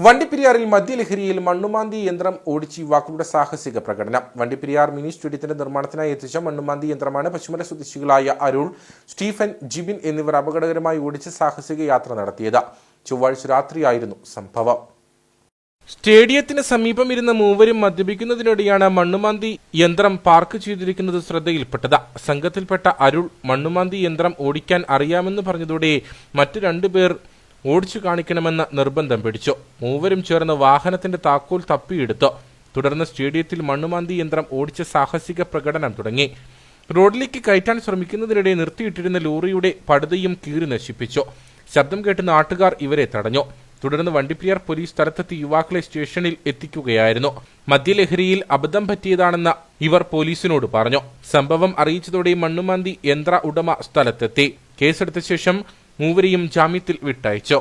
വണ്ടിപ്പെരിയാറിൽ മദ്യലഹരിയിൽ മണ്ണുമാന്തി യന്ത്രം ഓടിച്ച് യുവാക്കളുടെ സാഹസിക പ്രകടനം. വണ്ടിപ്പെരിയാർ മിനി സ്റ്റേഡിയത്തിന്റെ നിർമ്മാണത്തിനായി എത്തിച്ച മണ്ണുമാന്തി യന്ത്രമാണ് പശ്ചിമല സ്വദേശികളായ അരുൾ സ്റ്റീഫൻ ജിബിൻ എന്നിവർ അപകടകരമായി ഓടിച്ച് സാഹസിക യാത്ര നടത്തിയത്. ചൊവ്വാഴ്ച രാത്രിയായിരുന്നു സംഭവം. സ്റ്റേഡിയത്തിന് സമീപം ഇരുന്ന മൂവരും മദ്യപിക്കുന്നതിനിടെയാണ് മണ്ണുമാന്തി യന്ത്രം പാർക്ക് ചെയ്തിരിക്കുന്നത് ശ്രദ്ധയിൽപ്പെട്ടത്. സംഘത്തിൽപ്പെട്ട അരുൾ മണ്ണുമാന്തി യന്ത്രം ഓടിക്കാൻ അറിയാമെന്ന് പറഞ്ഞതോടെ മറ്റു രണ്ടുപേർ ഓടിച്ചു കാണിക്കണമെന്ന നിർബന്ധം പിടിച്ചു. മൂവരും ചേർന്ന് വാഹനത്തിന്റെ താക്കോൽ തപ്പിയെടുത്തു. തുടർന്ന് സ്റ്റേഡിയത്തിൽ മണ്ണുമാന്തി യന്ത്രം ഓടിച്ച സാഹസിക പ്രകടനം തുടങ്ങി. റോഡിലേക്ക് കയറ്റാൻ ശ്രമിക്കുന്നതിനിടെ നിർത്തിയിട്ടിരുന്ന ലോറിയുടെ പടുതയും കീറി നശിപ്പിച്ചു. ശബ്ദം കേട്ട് നാട്ടുകാർ ഇവരെ തടഞ്ഞു. തുടർന്ന് വണ്ടിപ്പെരിയാർ പോലീസ് സ്ഥലത്തെത്തി യുവാക്കളെ സ്റ്റേഷനിൽ എത്തിക്കുകയായിരുന്നു. മദ്യലഹരിയിൽ അബദ്ധം പറ്റിയതാണെന്ന് ഇവർ പോലീസിനോട് പറഞ്ഞു. സംഭവം അറിയിച്ചതോടെ മണ്ണുമാന്തി യന്ത്ര ഉടമ സ്ഥലത്തെത്തി. കേസെടുത്ത ശേഷം മൂവരെയും ജാമ്യത്തിൽ വിട്ടയച്ചു